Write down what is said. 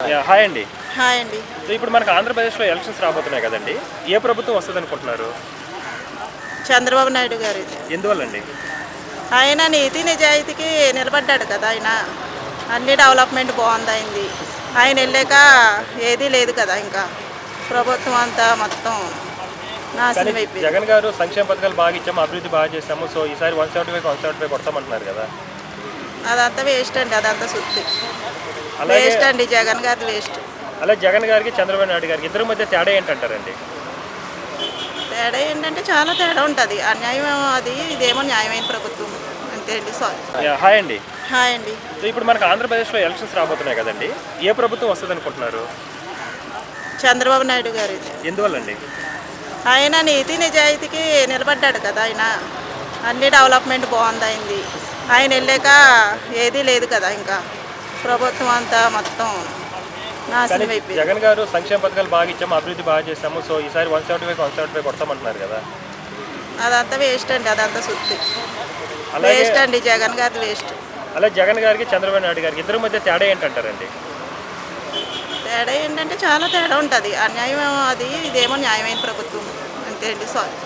Hi అండి. Hi అండి. ఇప్పుడు మనకు ఆంధ్రప్రదేశ్లో ఎలక్షన్స్ రాబోతున్నాయి కదండి. ఏ ప్రభుత్వం వస్తుంది అనుకుంటున్నారు చంద్రబాబు నాయుడు గారు. ఎందువల్లండి? ఆయన నీతి నిజాయితీకి నిలబడ్డాడు కదా ఆయన. అన్ని డెవలప్మెంట్ బాగుంది అయింది ఆయన వెళ్ళాక ఏదీ లేదు కదా ఇంకా. ప్రభుత్వం అంతా మొత్తం నాశనం అయిపోయింది. జగన్ గారు సంక్షేమ పథకాలు బాగా ఇచ్చాము అభివృద్ధి బాగా చేశాము. సో ఈసారి one seventy five one seventy five కొడతామంటున్నారు కదా. అదంతా వేస్ట్ అండి అదంతా సుత్తి. వేస్ట్ అండి జగన్ గారిది వేస్ట్ అలాగే జగన్ గారికి చంద్రబాబు నాయుడు గారికి ఇద్దరి మధ్య తేడా ఏంటంటారండి? తేడా ఏంటంటే చాలా తేడా ఉంటుంది. అన్యాయం అది ఇదేమో న్యాయమైన ప్రభుత్వం. అంతే అండి సారీ హాయ్ అండి. హాయ్ అండి. ఇప్పుడు మనకు ఆంధ్రప్రదేశ్లో ఎలక్షన్స్ రాబోతున్నాయి కదండి ఏ ప్రభుత్వం వస్తుంది అనుకుంటున్నారు చంద్రబాబు నాయుడు గారు ఎందువల్లండి? ఆయన నీతి నిజాయితీకి నిలబడ్డాడు కదా ఆయన. అన్ని డెవలప్మెంట్ బాగుంది అయింది ఆయన వెళ్ళాక ఏదీ లేదు కదా ఇంకా. ప్రభుత్వం అంతా మొత్తం నాశనం అయిపోయింది. జగన్ గారు సంక్షేమ పథకాలు బాగా ఇచ్చాము అభివృద్ధి బాగా చేశాము. సో ఈసారి one seventy five one seventy five కొడతామంటున్నారు కదా. అదంతా వేస్ట్ అండి అదంతా సుత్తి. వేస్ట్ అండి జగన్ గారిది వేస్ట్. అలాగే జగన్ గారికి చంద్రబాబు నాయుడు గారికి ఇద్దరి మధ్య తేడా ఏంటంటారండి? తేడా ఏంటంటే చాలా తేడా ఉంటుంది. అన్యాయం అది ఇదేమో న్యాయమైన ప్రభుత్వం. అంతే అండి సారీ